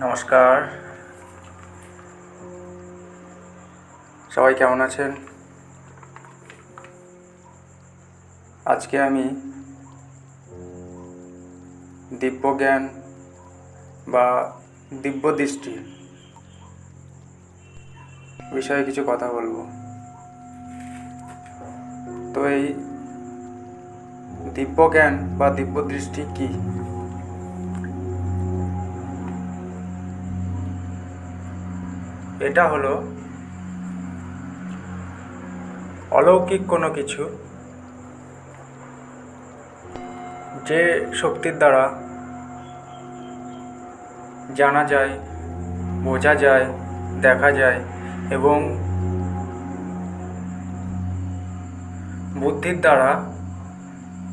নমস্কার। সবাই কেমন আছেন? আজকে আমি দিব্যজ্ঞান বা দিব্য দৃষ্টি বিষয়ে কিছু কথা বলব। তো এই দিব্যজ্ঞান বা দিব্য দৃষ্টি কী? এটা হলো অলৌকিক কোনো কিছু যে শক্তির দ্বারা জানা যায়, বোঝা যায়, দেখা যায় এবং বুদ্ধির দ্বারা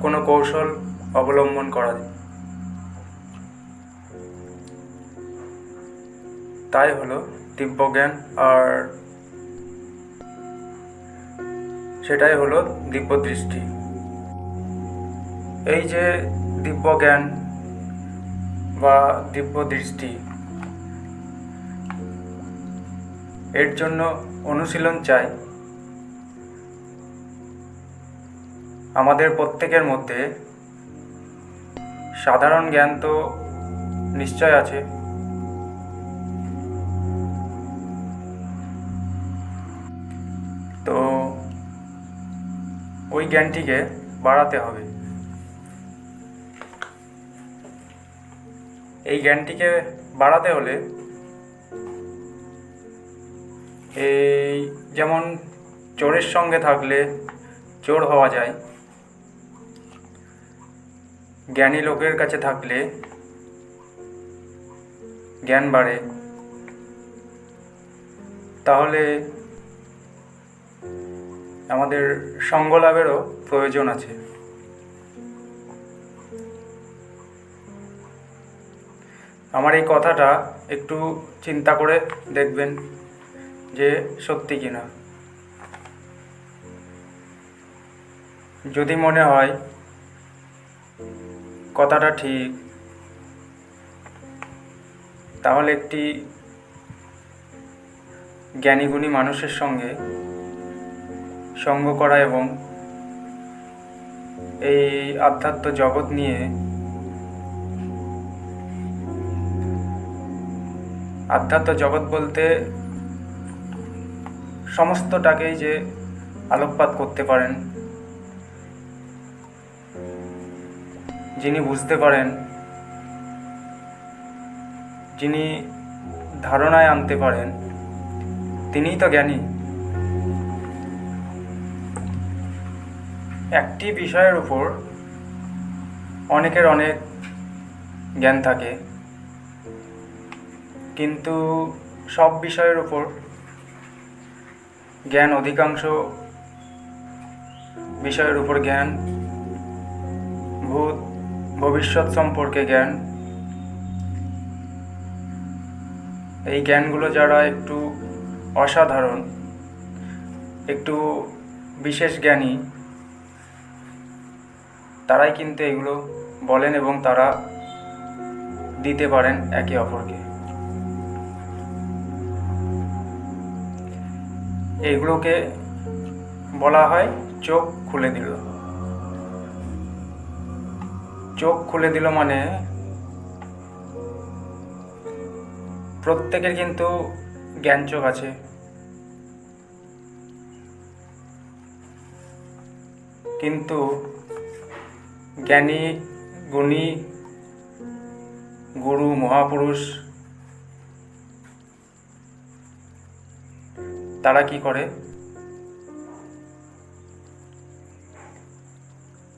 কোনো কৌশল অবলম্বন করা যায়। তাই হলো দিব্যজ্ঞান আর সেটাই হলো দিব্য দৃষ্টি এই যে দিব্যজ্ঞান বা দিব্য দৃষ্টি এর জন্য অনুশীলন চাই। আমাদের প্রত্যেকের মধ্যে সাধারণ জ্ঞান তো নিশ্চয় আছে জ্ঞানটিকে বাড়াতে হবে। এই জ্ঞানটিকে বাড়াতে হলে এই যেমন চোরের সঙ্গে থাকলে চোর হওয়া যায়, জ্ঞানী লোকের কাছে থাকলে জ্ঞান বাড়ে, তাহলে আমাদের সঙ্গ লাভেরও প্রয়োজন আছে। আমার এই কথাটা একটু চিন্তা করে দেখবেন যে সত্যি কিনা। যদি মনে হয় কথাটা ঠিক, তাহলে একটি জ্ঞানীগুণী মানুষের সঙ্গে সঙ্গ করা এবং এই আধ্যাত্ম জগৎ নিয়ে আধ্যাত্ম জগৎ বলতে সমস্তটাকেই যে আলোকপাত করতে পারেন, যিনি বুঝতে পারেন, যিনি ধারণায় আনতে পারেন, তিনিই তো জ্ঞানী। একটি বিষয়ের উপর অনেকের অনেক জ্ঞান থাকে, কিন্তু সব বিষয়ের উপর জ্ঞান অধিকাংশ বিষয়ের উপর জ্ঞান, ভূত, ভবিষ্যৎ সম্পর্কে জ্ঞান। এই জ্ঞানগুলো যারা একটু অসাধারণ, একটু বিশেষ জ্ঞানী তারাই কিন্তু এগুলো বলেন এবং তারা দিতে পারেন একে অপরকে। এগুলোকে বলা হয় চোখ খুলে দিল। চোখ খুলে দিল মানে প্রত্যেকের কিন্তু জ্ঞান চোখ আছে। কিন্তু জ্ঞানী, গুণী, গুরু, মহাপুরুষ। তারা কি করে?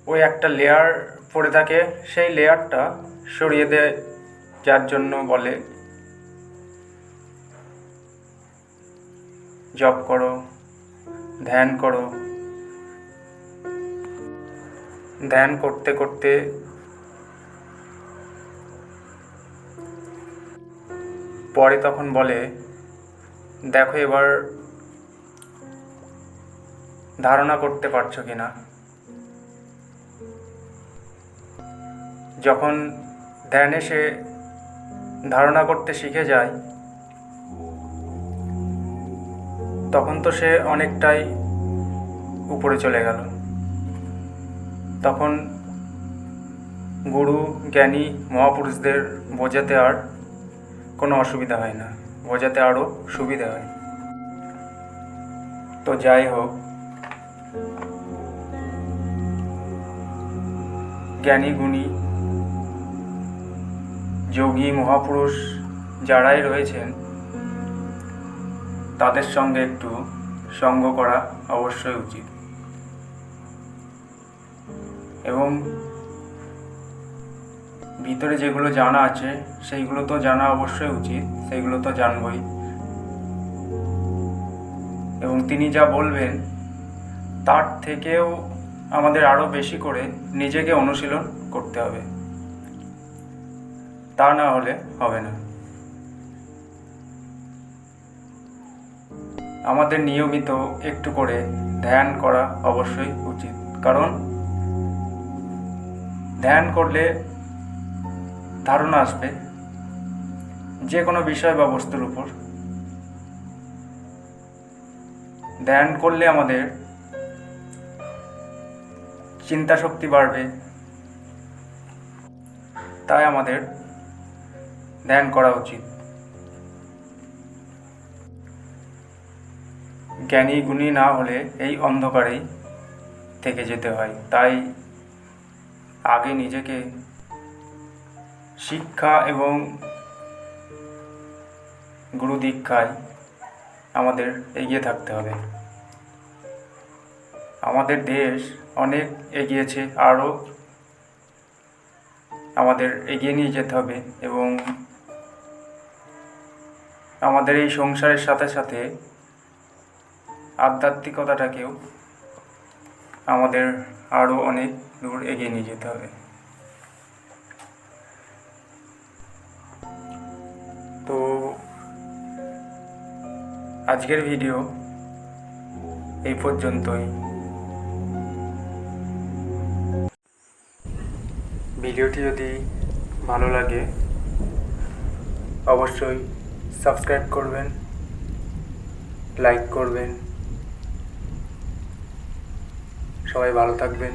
ওই একটা লেয়ার পড়ে থাকে, সেই লেয়ারটা সরিয়ে দেয়, যার জন্য বলে, জপ করো, ধ্যান করো। ধ্যান করতে করতে পরে তখন বলে, দেখো এবার ধারণা করতে পারছ কি না? যখন ধ্যানে সে ধারণা করতে শিখে যায়, তখন তো সে অনেকটাই উপরে চলে গেল। তখন গুরু, জ্ঞানী, মহাপুরুষদের বোঝাতে আর কোনো অসুবিধা হয় না। বোঝাতে আরও সুবিধা হয়। তো যাই হোক, জ্ঞানী, গুণী, যোগী, মহাপুরুষ যারাই রয়েছেন, তাদের সঙ্গে একটু সঙ্গ করা অবশ্যই উচিত। এবং ভিতরে যেগুলো জানা আছে, সেইগুলো তো জানা অবশ্যই উচিত, সেইগুলো তো জানবই। এবং তিনি যা বলবেন, তার থেকেও আমাদের আরও বেশি করে নিজেকে অনুশীলন করতে হবে। তা না হলে হবে না। আমাদের নিয়মিত একটু করে ধ্যান করা অবশ্যই উচিত। কারণ ধ্যান করলে ধারণা আসবে যে কোনো বিষয় বা বস্তুর উপর। ধ্যান করলে আমাদের চিন্তা শক্তি বাড়বে। তাই আমাদের ধ্যান করা উচিত। জ্ঞানী গুণী না হলে এই অন্ধকারেই থেকে যেতে হয়। তাই আগে নিজেকে শিক্ষা এবং গুরু দীক্ষায় আমাদের এগিয়ে থাকতে হবে। আমাদের দেশ অনেক এগিয়েছে, আরও আমাদের এগিয়ে নিয়ে যেতে হবে এবং আমাদের এই সংসারের সাথে সাথে আধ্যাত্মিকতাটাকেও আমাদের আরও অনেক দূর এগিয়ে নিয়ে যেতে হবে। তো আজকের ভিডিও এই পর্যন্তই। ভিডিওটি যদি ভালো লাগে, অবশ্যই সাবস্ক্রাইব করবেন, লাইক করবেন। সবাই ভালো থাকবেন।